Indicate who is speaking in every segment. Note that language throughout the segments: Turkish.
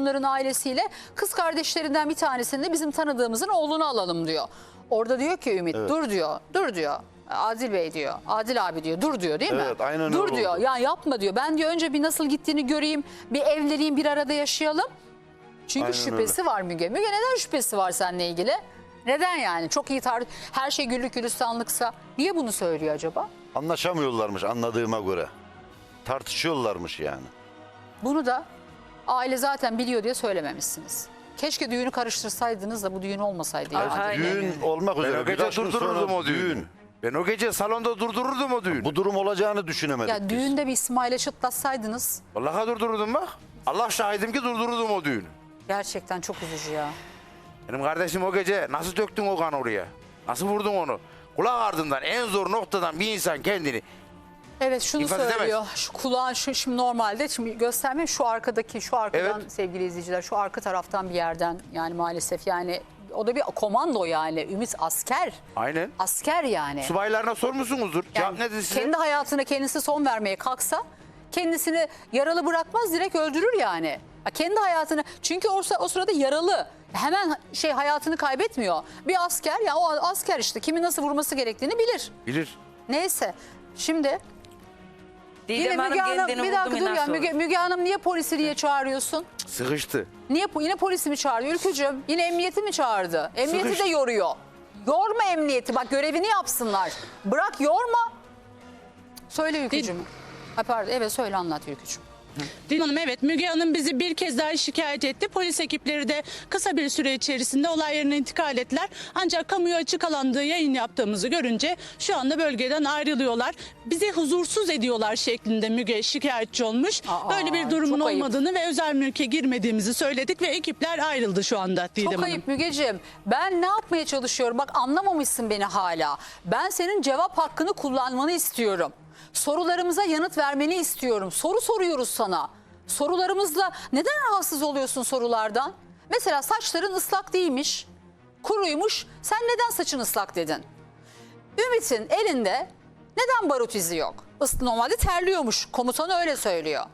Speaker 1: bunların ailesiyle. Kız kardeşlerinden bir tanesini de bizim tanıdığımızın oğlunu alalım diyor. Orada diyor ki Ümit dur diyor. Dur diyor. Adil Bey diyor. Adil abi diyor. Dur diyor değil mi?
Speaker 2: Evet, aynen
Speaker 1: Dur
Speaker 2: öyle
Speaker 1: diyor.
Speaker 2: oldu.
Speaker 1: Ya yapma diyor. Ben diyor önce bir nasıl gittiğini göreyim. Bir evleneyim bir arada yaşayalım. Çünkü
Speaker 2: Aynen
Speaker 1: şüphesi var Müge. Müge neden şüphesi var seninle ilgili? Neden yani? Çok iyi tar her şey güllük gülistanlıksa niye bunu söylüyor acaba?
Speaker 2: Anlaşamıyorlarmış anladığıma göre. Tartışıyorlarmış yani.
Speaker 1: Bunu da aile zaten biliyor diye söylememişsiniz. Keşke düğünü karıştırsaydınız da bu düğün olmasaydı. yani.
Speaker 3: Aynen.
Speaker 2: Düğün olmak
Speaker 3: Ben
Speaker 2: üzere.
Speaker 3: o gece
Speaker 2: birkaç gün
Speaker 3: durdururdum
Speaker 2: sonra
Speaker 3: o düğünü. Ben o gece salonda durdururdum o düğünü.
Speaker 2: Bu durum olacağını düşünemedik
Speaker 1: Ya
Speaker 2: biz.
Speaker 1: düğünde bir İsmail'e çıtlatsaydınız
Speaker 3: Vallahi durdururdum bak. Allah şahidim ki durdururdum o düğünü.
Speaker 1: gerçekten çok üzücü ya.
Speaker 3: Benim kardeşim o gece nasıl döktün o kan oraya? Nasıl vurdun onu? Kulak ardından en zor noktadan bir insan kendini
Speaker 1: Evet şunu
Speaker 3: edemez.
Speaker 1: söylüyor. Şu kulağın şu şimdi normalde şimdi göstermem şu arkadaki şu arkadan
Speaker 3: Evet.
Speaker 1: sevgili izleyiciler şu arka taraftan bir yerden yani maalesef yani o da bir komando yani Ümit asker.
Speaker 3: aynen
Speaker 1: Asker yani.
Speaker 3: subaylarına sormuşsunuzdur. Cevap
Speaker 1: Yani
Speaker 3: ne dedi size?
Speaker 1: kendi hayatına kendisi son vermeye kalksa kendisini yaralı bırakmaz direkt öldürür yani. Ya Kendi hayatını çünkü o, o sırada yaralı. Hemen şey hayatını kaybetmiyor. Bir asker ya o asker işte kimi nasıl vurması gerektiğini bilir.
Speaker 3: Bilir.
Speaker 1: Neyse. Şimdi
Speaker 4: Didem
Speaker 1: yine
Speaker 4: Hanım
Speaker 1: Müge Hanım
Speaker 4: kendini
Speaker 1: bir dakika
Speaker 4: vurdu
Speaker 1: dur ya Müge? Müge Hanım niye polisi diye çağırıyorsun?
Speaker 3: Sıkıştı.
Speaker 1: Niye yine polisi mi çağırıyor? Ülkücüm yine emniyeti mi çağırdı? Emniyeti
Speaker 3: Sıkış-
Speaker 1: de yoruyor. Yorma emniyeti bak görevini yapsınlar. Bırak yorma. Söyle Ülkücüm. Ha, pardon evet söyle anlat Ülkücüm.
Speaker 5: Didem Hanım evet Müge Hanım bizi bir kez daha şikayet etti. Polis ekipleri de kısa bir süre içerisinde olay yerine intikal ettiler. Ancak kamuya açık alanda yayın yaptığımızı görünce şu anda bölgeden ayrılıyorlar. Bizi huzursuz ediyorlar şeklinde Müge şikayetçi olmuş.
Speaker 1: Aa,
Speaker 5: Böyle bir durumun
Speaker 1: çok ayıp.
Speaker 5: olmadığını ve özel mülke girmediğimizi söyledik ve ekipler ayrıldı şu anda Didem
Speaker 1: Çok
Speaker 5: Hanım.
Speaker 1: ayıp Mügeciğim. Ben ne yapmaya çalışıyorum? Bak anlamamışsın beni hala. Ben senin cevap hakkını kullanmanı istiyorum. Sorularımıza yanıt vermeni istiyorum. Soru soruyoruz sana. Sorularımızla neden rahatsız oluyorsun sorulardan? Mesela saçların ıslak değilmiş, kuruymuş. Sen neden saçın ıslak dedin? Ümit'in elinde neden barut izi yok? Normalde terliyormuş. Komutanı öyle söylüyor.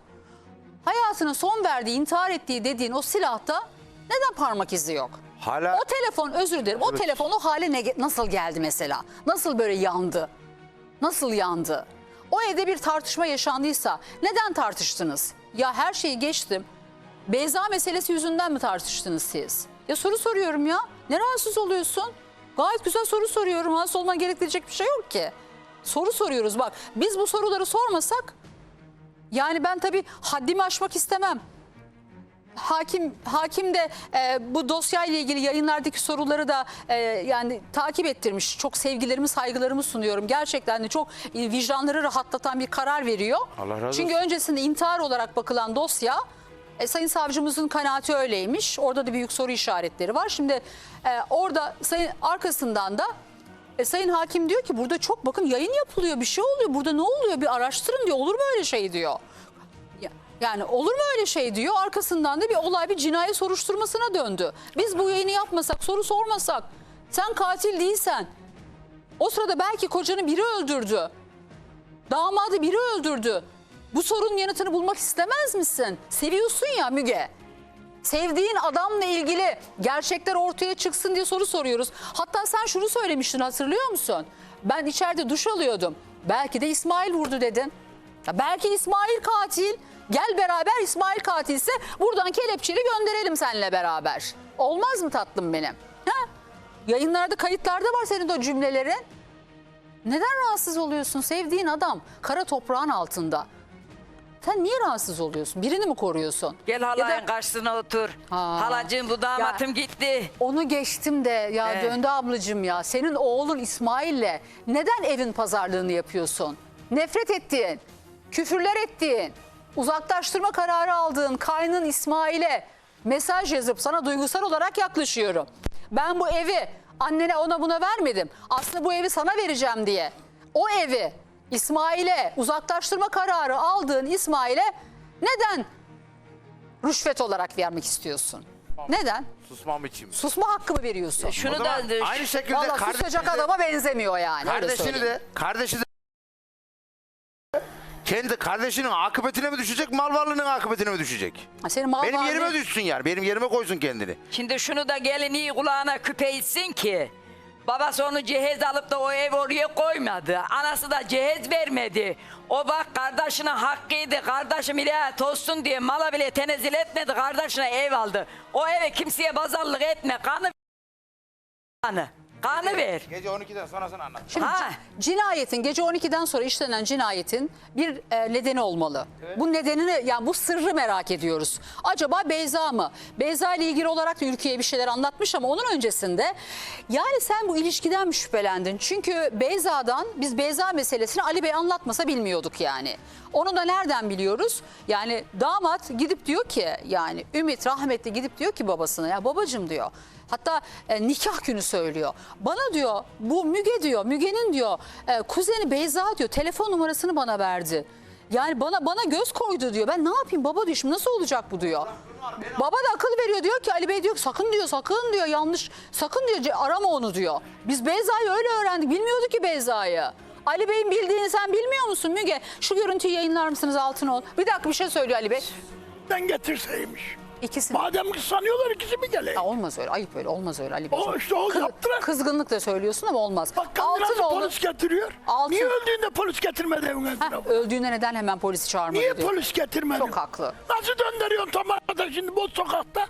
Speaker 1: Hayatına son verdiği, intihar ettiği dediğin o silahta neden parmak izi yok?
Speaker 3: Hala
Speaker 1: O telefon özür dilerim. O
Speaker 3: Evet.
Speaker 1: telefon o hale ne, nasıl geldi mesela? Nasıl böyle yandı? Nasıl yandı? O evde bir tartışma yaşandıysa neden tartıştınız? Ya her şeyi geçtim. Beyza meselesi yüzünden mi tartıştınız siz? Ya soru soruyorum ya. Ne rahatsız oluyorsun? Gayet güzel soru soruyorum. Rahatsız olman gerektirecek bir şey yok ki. Soru soruyoruz bak. Biz bu soruları sormasak yani ben tabii haddimi aşmak istemem. Hakim hakim de e, bu dosyayla ilgili yayınlardaki soruları da e, yani takip ettirmiş. Çok sevgilerimi, saygılarımı sunuyorum. Gerçekten de çok e, vicdanları rahatlatan bir karar veriyor.
Speaker 3: Allah razı
Speaker 1: Çünkü öncesinde intihar olarak bakılan dosya e, Sayın Savcımızın kanaati öyleymiş. Orada da büyük soru işaretleri var. Şimdi e, orada sayın arkasından da e, Sayın Hakim diyor ki burada çok bakın yayın yapılıyor bir şey oluyor. Burada ne oluyor bir araştırın diyor. Olur mu öyle şey diyor. Ya- Yani olur mu öyle şey diyor. Arkasından da bir olay bir cinayet soruşturmasına döndü. Biz bu yayını yapmasak, soru sormasak, sen katil değilsen, o sırada belki kocanı biri öldürdü. Damadı biri öldürdü. Bu sorunun yanıtını bulmak istemez misin? Seviyorsun ya Müge. Sevdiğin adamla ilgili gerçekler ortaya çıksın diye soru soruyoruz. Hatta sen şunu söylemiştin hatırlıyor musun? Ben içeride duş alıyordum. Belki de İsmail vurdu dedin. Ya belki İsmail katil. Gel beraber İsmail katilse buradan kelepçeli gönderelim seninle beraber. Olmaz mı tatlım benim? Ha? Yayınlarda kayıtlarda var senin o cümlelerin. Neden rahatsız oluyorsun? Sevdiğin adam kara toprağın altında. Sen niye rahatsız oluyorsun? Birini mi koruyorsun?
Speaker 4: Gel
Speaker 1: Ya
Speaker 4: halayın
Speaker 1: da-
Speaker 4: karşısına otur.
Speaker 1: Ha.
Speaker 4: Halacığım bu damatım gitti.
Speaker 1: Onu geçtim de ya
Speaker 4: Evet.
Speaker 1: döndü ablacığım ya. Senin oğlun İsmail'le neden evin pazarlığını yapıyorsun? Nefret ettiğin, küfürler ettiğin, uzaklaştırma kararı aldığın kaynın İsmail'e mesaj yazıp sana duygusal olarak yaklaşıyorum. Ben bu evi annene ona buna vermedim. Aslında bu evi sana vereceğim diye. O evi İsmail'e uzaklaştırma kararı aldığın İsmail'e neden rüşvet olarak vermek istiyorsun? Neden?
Speaker 3: susmam için.
Speaker 1: Susma hakkı mı veriyorsun?
Speaker 3: O
Speaker 4: Şunu
Speaker 3: zaman
Speaker 4: da
Speaker 3: aynı şekilde
Speaker 1: Valla
Speaker 3: kardeşini
Speaker 1: susacak
Speaker 3: de-
Speaker 1: adama benzemiyor yani. öyle
Speaker 3: Kardeşini
Speaker 1: söyleyeyim.
Speaker 3: de kardeşi de kendi kardeşinin akıbetine mi düşecek, mal varlığının akıbetine mi düşecek?
Speaker 1: Ha, Senin mal
Speaker 3: Benim
Speaker 1: varlığı-
Speaker 3: yerime düşsün yani. Benim yerime koysun kendini.
Speaker 4: Şimdi şunu da gelin iyi kulağına küpe etsin ki. Babası onu cehez alıp da o ev oraya koymadı. Anası da cehez vermedi. O bak kardeşine hakkıydı. Kardeşim ile tozsun diye mala bile tenezzül etmedi. Kardeşine ev aldı. O eve kimseye pazarlık etme. Kanı kanı. Kanı ver.
Speaker 3: Gece 12'den sonrasını anlat.
Speaker 1: Şimdi
Speaker 4: Ha.
Speaker 1: c- cinayetin gece 12'den sonra işlenen cinayetin bir e, nedeni olmalı. Bu nedenini yani bu sırrı merak ediyoruz. Acaba Beyza mı? Beyza ile ilgili olarak da ülkeye bir şeyler anlatmış ama onun öncesinde yani sen bu ilişkiden mi şüphelendin? Çünkü Beyza'dan biz Beyza meselesini Ali Bey anlatmasa bilmiyorduk yani. Onu da nereden biliyoruz? Yani damat gidip diyor ki yani Ümit rahmetli gidip diyor ki babasına ya babacım diyor. Hatta e, nikah günü söylüyor. Bana diyor bu Müge diyor Müge'nin diyor e, kuzeni Beyza diyor telefon numarasını bana verdi. Yani bana bana göz koydu diyor. Ben ne yapayım baba diyor şimdi nasıl olacak bu diyor. Baba da akıl veriyor diyor ki Ali Bey diyor sakın diyor sakın diyor yanlış sakın diyor arama onu diyor. Biz Beyza'yı öyle öğrendik bilmiyorduk ki Beyza'yı. Ali Bey'in bildiğini sen bilmiyor musun Müge? Şu görüntüyü yayınlar mısınız Altınol? Bir dakika bir şey söylüyor Ali Bey.
Speaker 6: Ben getirseymiş.
Speaker 1: İkisi
Speaker 6: Madem sanıyorlar ikisi mi geleyim?
Speaker 1: Ya olmaz öyle ayıp öyle olmaz öyle Ali Bey.
Speaker 6: O işte o
Speaker 1: kı-
Speaker 6: yaptılar.
Speaker 1: Kızgınlıkla söylüyorsun ama olmaz.
Speaker 6: Bak nasıl
Speaker 1: Altınoğlu-
Speaker 6: polis getiriyor?
Speaker 1: Altın-
Speaker 6: Niye öldüğünde polis getirmedi evin
Speaker 1: Heh,
Speaker 6: etrafına?
Speaker 1: öldüğüne neden hemen polisi çağırmadı
Speaker 6: Niye
Speaker 1: diyor.
Speaker 6: polis getirmedi?
Speaker 1: Çok haklı.
Speaker 6: Nasıl döndürüyorsun tam arada şimdi bu sokakta?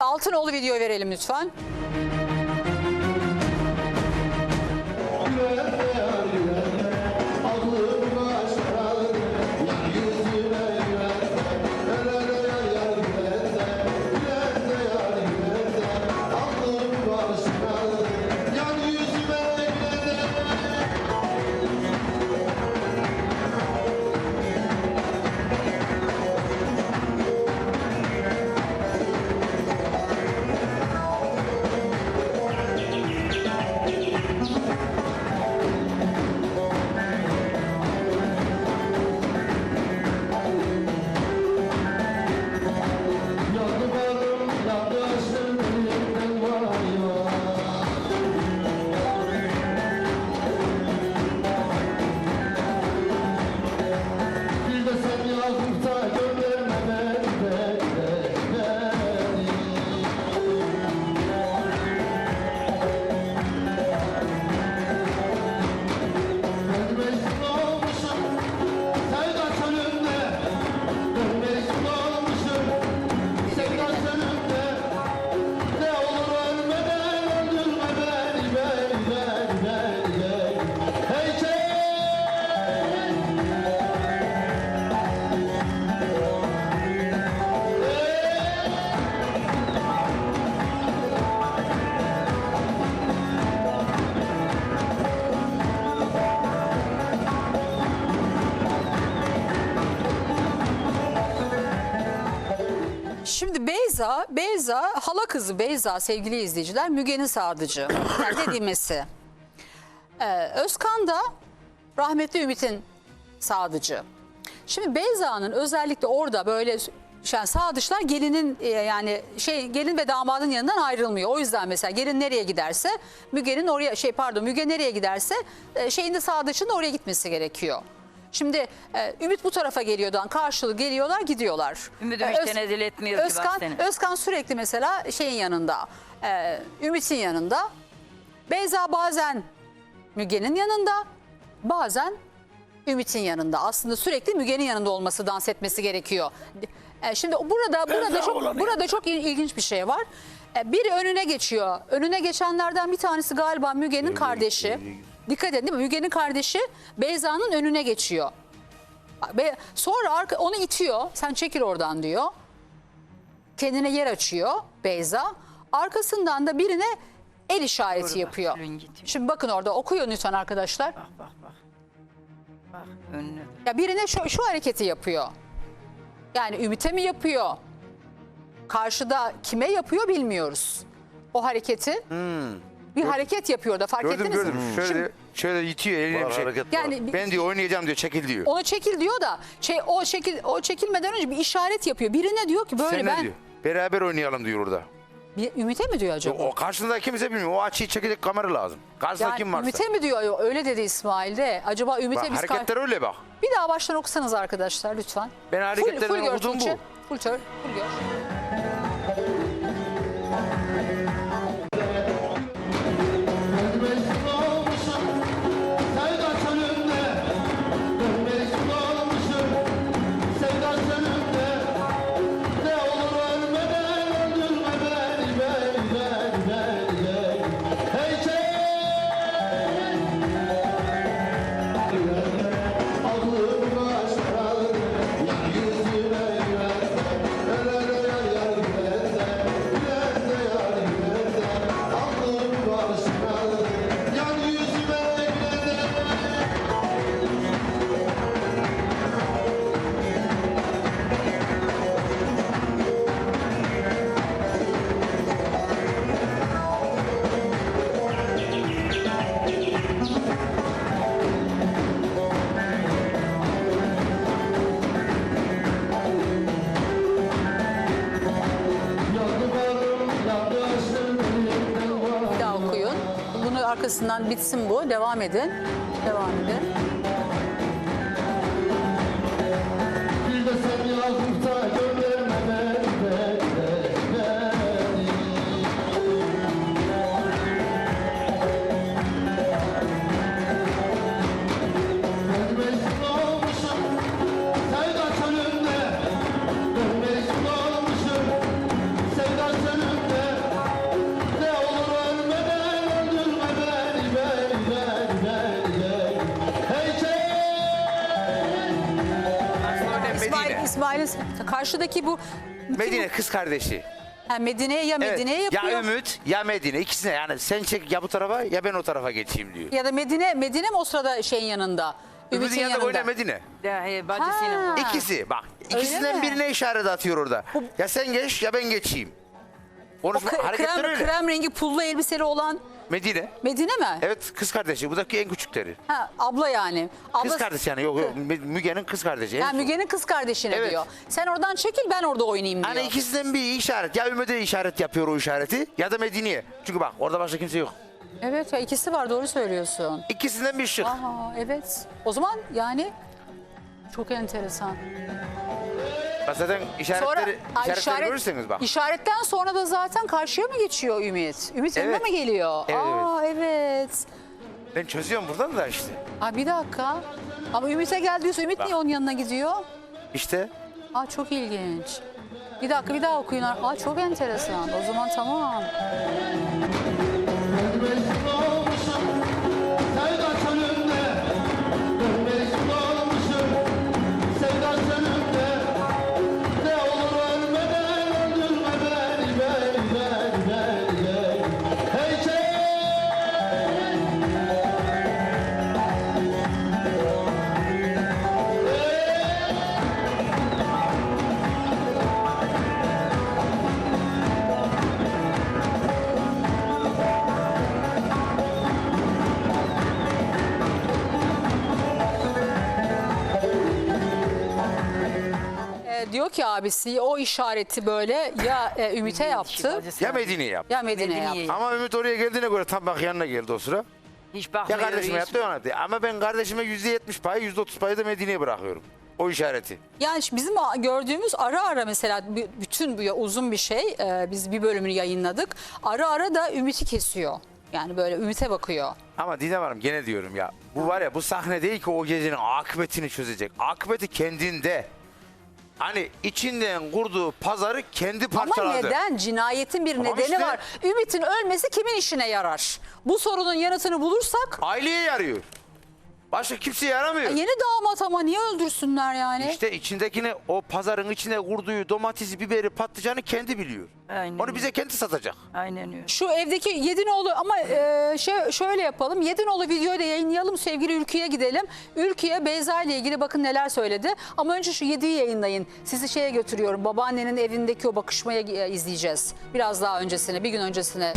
Speaker 1: Altınoğlu video verelim lütfen. Hala kızı Beyza sevgili izleyiciler Müge'nin sadıcı. Yani dediğimesi. Ee, Özkan da rahmetli Ümit'in sadıcı. Şimdi Beyza'nın özellikle orada böyle yani sadıçlar gelinin e, yani şey gelin ve damadın yanından ayrılmıyor. O yüzden mesela gelin nereye giderse Müge'nin oraya şey pardon Müge nereye giderse e, şeyin sadıçın oraya gitmesi gerekiyor. Şimdi e, Ümit bu tarafa geliyordan karşılığı geliyorlar gidiyorlar.
Speaker 4: Ümit'im
Speaker 1: E,
Speaker 4: hiç
Speaker 1: Öz-
Speaker 4: tenezzül etmiyor ki bak
Speaker 1: Özkan,
Speaker 4: seni.
Speaker 1: Özkan sürekli mesela şeyin yanında, e, Ümit'in yanında. Beyza bazen Müge'nin yanında, bazen Ümit'in yanında. Aslında sürekli Müge'nin yanında olması, dans etmesi gerekiyor. E, şimdi burada burada çok
Speaker 6: olanı
Speaker 1: burada çok il- ilginç bir şey var. E, biri önüne geçiyor. Önüne geçenlerden bir tanesi galiba Müge'nin kardeşi. Dikkat edin değil mi? Müge'nin kardeşi Beyza'nın önüne geçiyor. Be- Sonra arka, onu itiyor. Sen çekil oradan diyor. Kendine yer açıyor Beyza. Arkasından da birine el işareti
Speaker 4: Doğru bak,
Speaker 1: yapıyor.
Speaker 4: gidiyor.
Speaker 1: Şimdi bakın orada okuyun lütfen arkadaşlar.
Speaker 4: Bak bak bak. Bak önüne.
Speaker 1: Ya birine şu, şu hareketi yapıyor. Yani Ümit'e mi yapıyor? Karşıda kime yapıyor bilmiyoruz. O hareketi bir hareket yapıyor da fark.
Speaker 3: Gördüm
Speaker 1: ettiniz
Speaker 3: gördüm.
Speaker 1: mi?
Speaker 3: Şöyle
Speaker 1: Şimdi
Speaker 3: şöyle itiyor eline
Speaker 2: Var
Speaker 3: bir şey.
Speaker 2: hareket var.
Speaker 1: yani
Speaker 3: Ben diyor oynayacağım diyor çekil diyor.
Speaker 1: ona çekil diyor da şey o şekil o çekilmeden önce bir işaret yapıyor. Birine diyor ki böyle
Speaker 3: Sen
Speaker 1: ben
Speaker 3: diyor? Beraber oynayalım diyor orada.
Speaker 1: Bir, Ümit'e mi diyor acaba?
Speaker 3: O karşısında kimse bilmiyor. O açıyı çekecek kamera lazım. Karşısında
Speaker 1: yani
Speaker 3: kim varsa.
Speaker 1: Ümit'e mi diyor? Öyle dedi İsmail de. Acaba Ümit'e
Speaker 3: Bak,
Speaker 1: biz kar-
Speaker 3: hareketler öyle bak.
Speaker 1: Bir daha baştan okusanız arkadaşlar lütfen.
Speaker 3: Ben
Speaker 1: gör
Speaker 3: okudum bu.
Speaker 1: Full, tör, full gör. Arkasından bitsin bu. Devam edin. Devam edin. İsmail'in karşıdaki bu
Speaker 3: Medine kız kardeşi.
Speaker 1: Ha, Medine'ye ya
Speaker 3: Evet.
Speaker 1: Medine'ye yapıyor.
Speaker 3: Ya Ümit ya Medine ikisine yani sen çek ya bu tarafa ya ben o tarafa geçeyim diyor.
Speaker 1: Ya da Medine, Medine mi o sırada şeyin yanında?
Speaker 3: Ümit'in
Speaker 1: Ümit'in
Speaker 3: yanında
Speaker 1: yanında.
Speaker 3: oyna Medine.
Speaker 4: Ya, he, bacısıyla.
Speaker 1: Ha.
Speaker 3: İkisi bak ikisinden
Speaker 1: mi?
Speaker 3: birine işaret atıyor orada. Ya sen geç ya ben geçeyim.
Speaker 1: O
Speaker 3: Konuşma
Speaker 1: kre-
Speaker 3: hareketler
Speaker 1: krem,
Speaker 3: öyle.
Speaker 1: krem rengi pullu elbiseli olan
Speaker 3: Medine.
Speaker 1: Medine mi?
Speaker 3: Evet kız kardeşi. Bu da en küçükleri.
Speaker 1: Ha, abla yani. Abla,
Speaker 3: Kız kardeşi yani yok yok Mü- Müge'nin kız kardeşi. son.
Speaker 1: Müge'nin kız kardeşine
Speaker 3: Evet.
Speaker 1: diyor. Sen oradan çekil ben orada oynayayım diyor.
Speaker 3: Hani ikisinden bir işaret. Ya Ümit'e işaret yapıyor o işareti ya da Medine'ye. Çünkü bak orada başka kimse yok.
Speaker 1: Evet ya ikisi var doğru söylüyorsun.
Speaker 3: İkisinden bir şık.
Speaker 1: Aha evet. O zaman yani çok enteresan.
Speaker 3: Bak zaten işaretleri,
Speaker 1: Ay,
Speaker 3: işaretleri görürseniz bak.
Speaker 1: İşaretten sonra da zaten karşıya mı geçiyor Ümit? Ümit
Speaker 3: Evet.
Speaker 1: mı geliyor?
Speaker 3: Evet,
Speaker 1: Aa evet.
Speaker 3: Ben çözüyorum buradan da işte.
Speaker 1: Aa, bir dakika. Ama Ümit'e gel diyorsa Ümit
Speaker 3: Bak.
Speaker 1: niye onun yanına gidiyor?
Speaker 3: İşte
Speaker 1: Aa çok ilginç. Bir dakika bir daha okuyun. Aa çok enteresan. O zaman tamam. Abisi o işareti böyle ya e, Ümit'e yaptı
Speaker 3: ya Medine'ye yap.
Speaker 1: ya Medine'ye
Speaker 4: Medine'ye.
Speaker 1: yaptı.
Speaker 3: Ama Ümit oraya geldiğine göre tam bak yanına geldi o sıra.
Speaker 4: Hiç
Speaker 3: Ya
Speaker 4: bakmıyor.
Speaker 3: kardeşime
Speaker 4: hiç-
Speaker 3: yaptı ya ona yaptı. Ama ben kardeşime yüzde yetmiş payı, yüzde otuz payı da Medine'ye bırakıyorum. O işareti.
Speaker 1: Yani bizim a- gördüğümüz ara ara mesela b- bütün bu ya- uzun bir şey e, biz bir bölümünü yayınladık. Ara ara da Ümit'i kesiyor. Yani böyle Ümit'e bakıyor.
Speaker 3: Ama Didem Hanım gene diyorum ya. Bu var ya bu sahne değil ki o gecenin akıbetini çözecek. Akıbeti kendinde. Hani içinden kurduğu pazarı kendi
Speaker 1: Ama
Speaker 3: parçaladı.
Speaker 1: neden? Cinayetin bir
Speaker 3: Tamam
Speaker 1: nedeni
Speaker 3: işte.
Speaker 1: var. Ümit'in ölmesi kimin işine yarar? Bu sorunun yanıtını bulursak
Speaker 3: Aileye yarıyor. Başka kimseye yaramıyor.
Speaker 1: yeni damat ama niye öldürsünler yani?
Speaker 3: İşte içindekini o pazarın içine kurduğu domatesi, biberi, patlıcanı kendi biliyor.
Speaker 4: Aynen
Speaker 3: Onu bize kendi satacak.
Speaker 4: Aynen öyle.
Speaker 1: Şu evdeki Yedinoğlu ama e, şey, şöyle yapalım. Yedinoğlu videoyu da yayınlayalım. Sevgili Ülkü'ye gidelim. Ülkü'ye Beyza ile ilgili bakın neler söyledi. Ama önce şu Yedi'yi yayınlayın. Sizi şeye götürüyorum. Babaannenin evindeki o bakışmaya e, izleyeceğiz. Biraz daha öncesine, bir gün öncesine